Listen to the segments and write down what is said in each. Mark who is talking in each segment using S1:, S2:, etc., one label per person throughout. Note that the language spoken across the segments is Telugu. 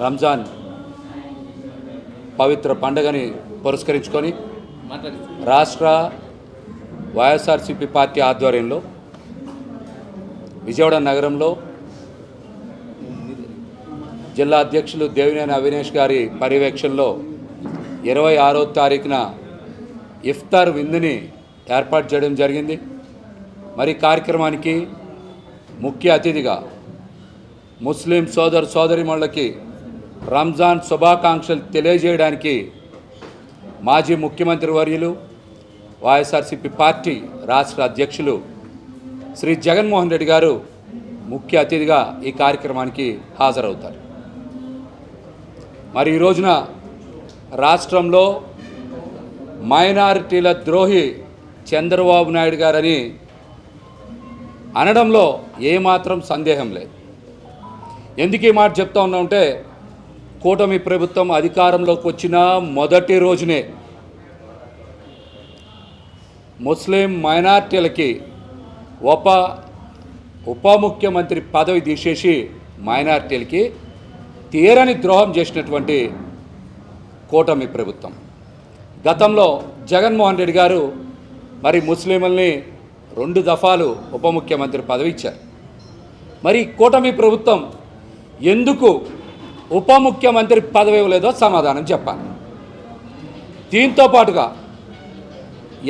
S1: రంజాన్ పవిత్ర పండుగని పురస్కరించుకొని రాష్ట్ర వైఎస్ఆర్సిపి పార్టీ ఆధ్వర్యంలో విజయవాడ నగరంలో జిల్లా అధ్యక్షులు దేవినేని అవినేష్ గారి పర్యవేక్షణలో ఇరవై ఆరో తారీఖున ఇఫ్తార్ విందుని ఏర్పాటు చేయడం జరిగింది. మరి కార్యక్రమానికి ముఖ్య అతిథిగా ముస్లిం సోదరు సోదరిమణులకి రంజాన్ శుభాకాంక్షలు తెలియజేయడానికి మాజీ ముఖ్యమంత్రి వర్యులు వైఎస్ఆర్సిపి పార్టీ రాష్ట్ర అధ్యక్షులు శ్రీ జగన్మోహన్ రెడ్డి గారు ముఖ్య అతిథిగా ఈ కార్యక్రమానికి హాజరవుతారు. మరి ఈ రోజున రాష్ట్రంలో మైనారిటీల ద్రోహి చంద్రబాబు నాయుడు గారని అనడంలో ఏమాత్రం సందేహం లేదు. ఎందుకు ఈ మాట చెప్తా ఉన్నామంటే కూటమి ప్రభుత్వం అధికారంలోకి వచ్చిన మొదటి రోజునే ముస్లిం మైనార్టీలకి ఉప ఉప ముఖ్యమంత్రి పదవి తీసేసి మైనార్టీలకి తీరని ద్రోహం చేసినటువంటి కూటమి ప్రభుత్వం. గతంలో జగన్మోహన్ రెడ్డి గారు మరి ముస్లింలని రెండు దఫాలు ఉప ముఖ్యమంత్రి పదవి ఇచ్చారు. మరి కూటమి ప్రభుత్వం ఎందుకు ఉప ముఖ్యమంత్రి పదవి ఇవ్వలేదో సమాధానం చెప్పాలి. దీంతో పాటుగా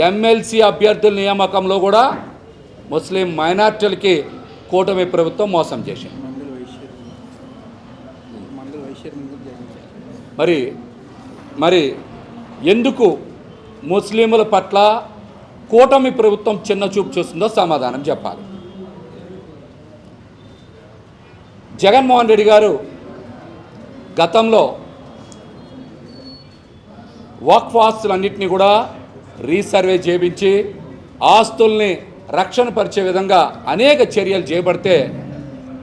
S1: ఎమ్మెల్సీ అభ్యర్థుల నియామకంలో కూడా ముస్లిం మైనార్టీలకి కూటమి ప్రభుత్వం మోసం చేసింది. మరి మరి ఎందుకు ముస్లింల పట్ల కూటమి ప్రభుత్వం చిన్న చూపు చూస్తుందో సమాధానం చెప్పాలి. జగన్మోహన్ రెడ్డి గారు గతంలో వక్ఫ్ ఆస్తులన్నింటినీ కూడా రీసర్వే చేయించి ఆస్తుల్ని రక్షణ పరిచే విధంగా అనేక చర్యలు చేపడితే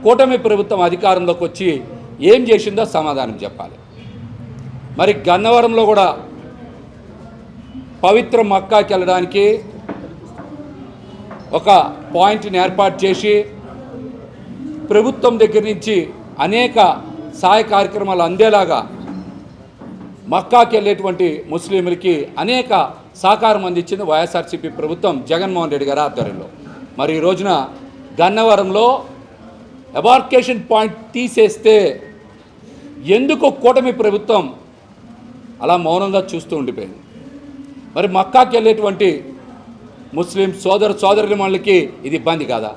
S1: కూటమి ప్రభుత్వం అధికారంలోకి వచ్చి ఏం చేసిందో సమాధానం చెప్పాలి. మరి గన్నవరంలో కూడా పవిత్ర మక్కాకి వెళ్ళడానికి ఒక పాయింట్ని ఏర్పాటు చేసి ప్రభుత్వం దగ్గర నుంచి అనేక సహాయ కార్యక్రమాలు అందేలాగా మక్కాకి వెళ్ళేటువంటి ముస్లింలకి అనేక సహకారం అందించింది వైఎస్ఆర్సీపీ ప్రభుత్వం జగన్మోహన్ రెడ్డి గారి ఆధ్వర్యంలో. మరి ఈ రోజున గన్నవరంలో ఎబార్కేషన్ పాయింట్ తీసేస్తే ఎందుకు కూటమి ప్రభుత్వం అలా మౌనంగా చూస్తూ ఉండిపోయింది? మరి మక్కాకి వెళ్ళేటువంటి ముస్లిం సోదర సోదరులకి ఇది ఇబ్బంది కాదా?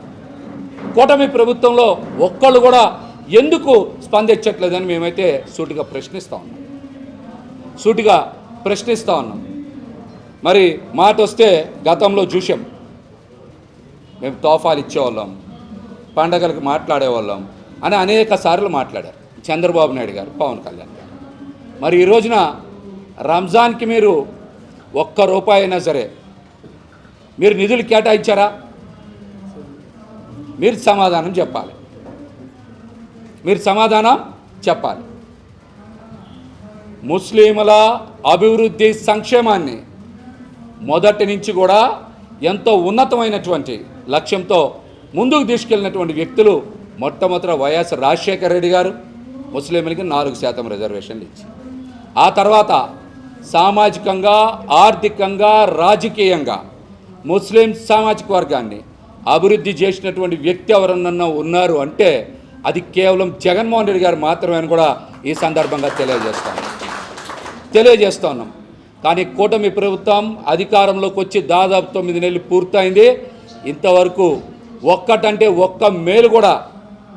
S1: కూటమి ప్రభుత్వంలో ఒక్కళ్ళు కూడా ఎందుకు స్పందించట్లేదని మేమైతే సూటిగా ప్రశ్నిస్తూ ఉన్నాం. సూటిగా ప్రశ్నిస్తూ ఉన్నాం. మరి మాట వస్తే గతంలో చూసాం మేము తోఫాలు ఇచ్చేవాళ్ళం పండగలకు మాట్లాడేవాళ్ళం అని అనేక సార్లు మాట్లాడారు. చంద్రబాబు నాయుడు గారు పవన్ కళ్యాణ్ గారు. మరి ఈ రోజున రంజాన్కి మీరు ఒక్క రూపాయి అయినా సరే మీరు నిధులు కేటాయించారా? మీరు సమాధానం చెప్పాలి. మీరు సమాధానం చెప్పాలి. ముస్లింల అభివృద్ధి సంక్షేమాన్ని మొదటి నుంచి కూడా ఎంతో ఉన్నతమైనటువంటి లక్ష్యంతో ముందుకు తీసుకెళ్ళినటువంటి వ్యక్తులు మొట్టమొదట వైఎస్ రాజశేఖర రెడ్డి గారు ముస్లింలకి నాలుగు శాతం రిజర్వేషన్లు ఇచ్చి ఆ తర్వాత సామాజికంగా ఆర్థికంగా రాజకీయంగా ముస్లిం సామాజిక వర్గాన్ని అభివృద్ధి చేసినటువంటి వ్యక్తి ఎవరన్నా ఉన్నారు అంటే అది కేవలం జగన్మోహన్ రెడ్డి గారు మాత్రమే అని కూడా ఈ సందర్భంగా తెలియజేస్తాం. తెలియజేస్తా ఉన్నాం. కానీ కూటమి ప్రభుత్వం అధికారంలోకి వచ్చి దాదాపు తొమ్మిది నెలలు పూర్తయింది. ఇంతవరకు ఒక్కటంటే ఒక్క మేలు కూడా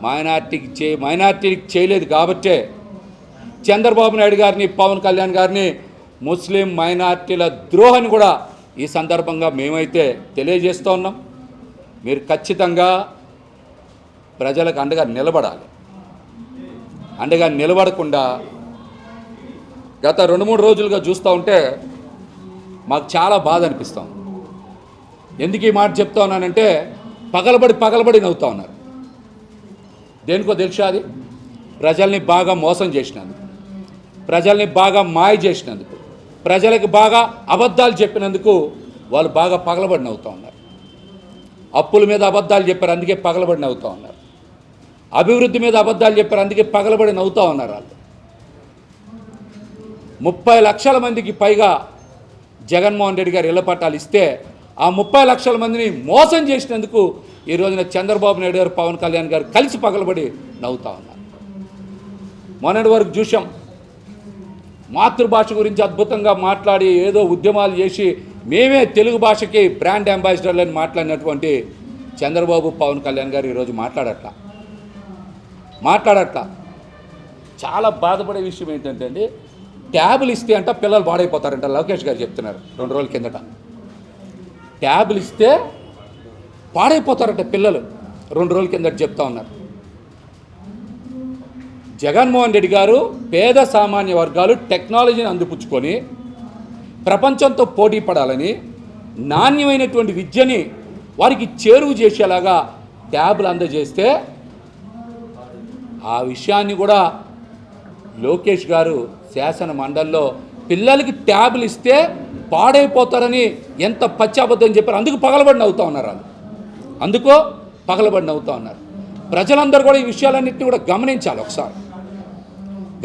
S1: మైనార్టీకి చే మైనార్టీకి చేయలేదు కాబట్టే చంద్రబాబు నాయుడు గారిని పవన్ కళ్యాణ్ గారిని ముస్లిం మైనార్టీల ద్రోహాన్ని కూడా ఈ సందర్భంగా మేమైతే తెలియజేస్తూ ఉన్నాం. మీరు ఖచ్చితంగా ప్రజలకు అండగా నిలబడాలి. అండగా నిలబడకుండా గత రెండు మూడు రోజులుగా చూస్తూ ఉంటే మాకు చాలా బాధ అనిపిస్తాం ఎందుకు ఈ మాట చెప్తా ఉన్నానంటే పగలబడి పగలబడి నవ్వుతా ఉన్నారు. దేనికో తెలుసా అది? ప్రజల్ని బాగా మోసం చేసినందుకు ప్రజల్ని బాగా మాయ చేసినందుకు ప్రజలకు బాగా అబద్ధాలు చెప్పినందుకు వాళ్ళు బాగా పగలబడి నవ్వుతూ ఉన్నారు. అప్పుల మీద అబద్ధాలు చెప్పారు అందుకే పగలబడి నవ్వుతూ ఉన్నారు. అభివృద్ధి మీద అబద్ధాలు చెప్పారు అందుకే పగలబడి నవ్వుతా ఉన్నారు వాళ్ళు. ముప్పై లక్షల మందికి పైగా జగన్మోహన్ రెడ్డి గారు ఇళ్ళ పట్టాలు ఇస్తే ఆ ముప్పై లక్షల మందిని మోసం చేసినందుకు ఈ రోజున చంద్రబాబు నాయుడు గారు పవన్ కళ్యాణ్ గారు కలిసి పగలబడి నవ్వుతా ఉన్నారు. మొన్నటి వరకు చూసాం మాతృభాష గురించి అద్భుతంగా మాట్లాడి ఏదో ఉద్యమాలు చేసి మేమే తెలుగు భాషకి బ్రాండ్ అంబాసిడర్లు అని మాట్లాడినటువంటి చంద్రబాబు పవన్ కళ్యాణ్ గారు ఈరోజు మాట్లాడట్లా. మాట్లాడట్లా. చాలా బాధపడే విషయం ఏంటంటే అండి ట్యాబులు ఇస్తే అంట పిల్లలు పాడైపోతారంట లోకేష్ గారు చెప్తున్నారు రెండు రోజుల కిందట. ట్యాబులు ఇస్తే పాడైపోతారట పిల్లలు రెండు రోజుల కిందట చెప్తా ఉన్నారు. జగన్మోహన్ రెడ్డి గారు పేద సామాన్య వర్గాలు టెక్నాలజీని అందిపుచ్చుకొని ప్రపంచంతో పోటీ పడాలని నాణ్యమైనటువంటి విద్యని వారికి చేరువు చేసేలాగా ట్యాబ్లు అందజేస్తే ఆ విషయాన్ని కూడా లోకేష్ గారు శాసన మండలిలో పిల్లలకి ట్యాబ్లు ఇస్తే పాడైపోతారని ఎంత పచ్చాబద్ధం చెప్పారు అందుకు పగలబడి నవ్వుతూ ఉన్నారు వాళ్ళు. అందుకో పగలబడి నవ్వుతూ ఉన్నారు. ప్రజలందరూ కూడా ఈ విషయాలన్నింటినీ కూడా గమనించాలి ఒకసారి.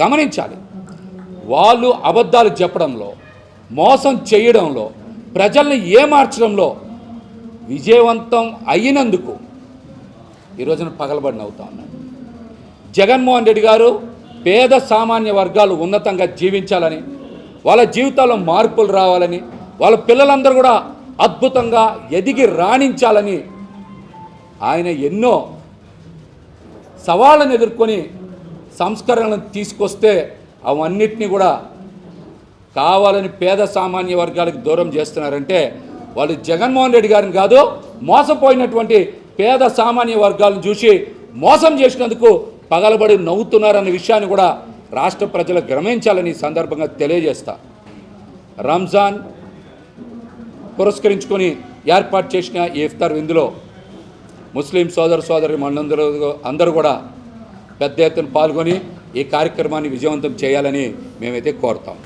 S1: గమనించాలి. వాళ్ళు అబద్ధాలు చెప్పడంలో మోసం చేయడంలో ప్రజల్ని ఏమార్చడంలో విజయవంతం అయినందుకు ఈ రోజున పగలబడి నవ్వుతా ఉన్నారు జగన్మోహన్ రెడ్డి గారు పేద సామాన్య వర్గాలు ఉన్నతంగా జీవించాలని వాళ్ళ జీవితాల్లో మార్పులు రావాలని వాళ్ళ పిల్లలందరూ కూడా అద్భుతంగా ఎదిగి రాణించాలని ఆయన ఎన్నో సవాళ్ళను ఎదుర్కొని సంస్కరణలను తీసుకొస్తే అవన్నిటినీ కూడా కావాలని పేద సామాన్య వర్గాలకు దూరం చేస్తున్నారంటే వాళ్ళు జగన్మోహన్ రెడ్డి గారిని కాదు మోసపోయినటువంటి పేద సామాన్య వర్గాలను చూసి మోసం చేసినందుకు పగలబడి నవ్వుతున్నారన్న విషయాన్ని కూడా రాష్ట్ర ప్రజలు గమనించాలని ఈ సందర్భంగా తెలియజేస్తా. రంజాన్ పురస్కరించుకొని ఏర్పాటు చేసిన ఇఫ్తార్ విందులో ముస్లిం సోదర సోదరి మనందరూ అందరూ కూడా పెద్ద ఎత్తున పాల్గొని ఈ కార్యక్రమాన్ని విజయవంతం చేయాలని మేమైతే కోరుతాం.